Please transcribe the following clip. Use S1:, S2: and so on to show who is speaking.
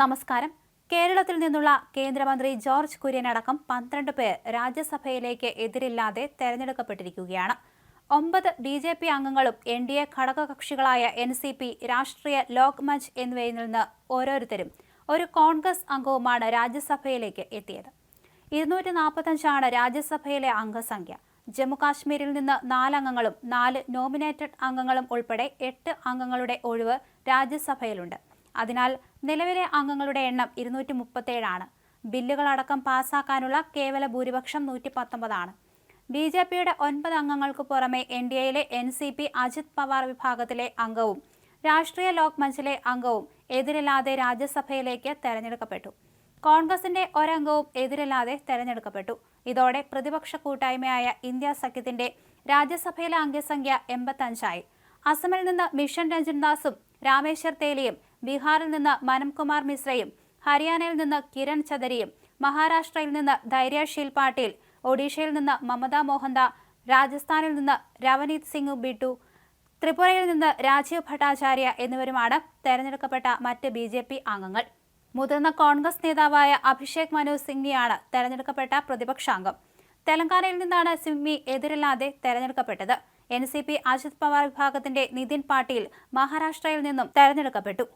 S1: നമസ്കാരം. കേരളത്തിൽ നിന്നുള്ള കേന്ദ്രമന്ത്രി ജോർജ് കുര്യൻ അടക്കം പന്ത്രണ്ട് പേർ രാജ്യസഭയിലേക്ക് എതിരില്ലാതെ തെരഞ്ഞെടുക്കപ്പെട്ടിരിക്കുകയാണ്. ഒമ്പത് ബി ജെ പി അംഗങ്ങളും N D A ഘടകകക്ഷികളായ N C P Rashtriya Lok Manch എന്നിവയിൽ നിന്ന് ഓരോരുത്തരും ഒരു കോൺഗ്രസ് അംഗവുമാണ് രാജ്യസഭയിലേക്ക് എത്തിയത്. ഇരുന്നൂറ്റി നാൽപ്പത്തഞ്ചാണ് രാജ്യസഭയിലെ അംഗസംഖ്യ. ജമ്മുകാശ്മീരിൽ നിന്ന് നാലംഗങ്ങളും നാല് നോമിനേറ്റഡ് അംഗങ്ങളും ഉൾപ്പെടെ എട്ട് അംഗങ്ങളുടെ ഒഴിവ് രാജ്യസഭയിലുണ്ട്. അതിനാൽ നിലവിലെ അംഗങ്ങളുടെ എണ്ണം ഇരുന്നൂറ്റി മുപ്പത്തേഴാണ് ബില്ലുകളടക്കം പാസാക്കാനുള്ള കേവല ഭൂരിപക്ഷം നൂറ്റി പത്തൊമ്പതാണ് ബി ജെ പിയുടെ ഒൻപത് അംഗങ്ങൾക്ക് പുറമെ എൻ ഡി എയിലെ N C P Ajit Pawar വിഭാഗത്തിലെ അംഗവും രാഷ്ട്രീയ ലോക് മഞ്ചിലെ അംഗവും എതിരില്ലാതെ രാജ്യസഭയിലേക്ക് തെരഞ്ഞെടുക്കപ്പെട്ടു. കോൺഗ്രസിന്റെ ഒരംഗവും എതിരില്ലാതെ തെരഞ്ഞെടുക്കപ്പെട്ടു. ഇതോടെ പ്രതിപക്ഷ കൂട്ടായ്മയായ ഇന്ത്യ സഖ്യത്തിന്റെ രാജ്യസഭയിലെ അംഗസംഖ്യ എൺപത്തഞ്ചായി. അസമിൽ നിന്ന് മിഷൻ രഞ്ജൻ ദാസും രാമേശ്വർ തേലിയും ബീഹാറിൽ നിന്ന് മനംകുമാർ മിശ്രയും ഹരിയാനയിൽ നിന്ന് കിരൺ ചദരിയും മഹാരാഷ്ട്രയിൽ നിന്ന് ധൈര്യശീൽ പാട്ടീൽ ഒഡീഷയിൽ നിന്ന് മമത മോഹന്ത രാജസ്ഥാനിൽ നിന്ന് രവനീത് സിംഗ് ബിട്ടു ത്രിപുരയിൽ നിന്ന് രാജീവ് ഭട്ടാചാര്യ എന്നിവരുമാണ് തെരഞ്ഞെടുക്കപ്പെട്ട മറ്റ് ബി ജെ പി അംഗങ്ങൾ. മുതിർന്ന കോൺഗ്രസ് നേതാവായ അഭിഷേക് മനു സിംഗ്വിയാണ് തെരഞ്ഞെടുക്കപ്പെട്ട പ്രതിപക്ഷാംഗം തെലങ്കാനയിൽ നിന്നാണ് സിംഗ്വി എതിരില്ലാതെ തെരഞ്ഞെടുക്കപ്പെട്ടത്. N C P Ajit Pawar വിഭാഗത്തിന്റെ നിതിൻ പാട്ടീൽ മഹാരാഷ്ട്രയിൽ നിന്നും തെരഞ്ഞെടുക്കപ്പെട്ടു.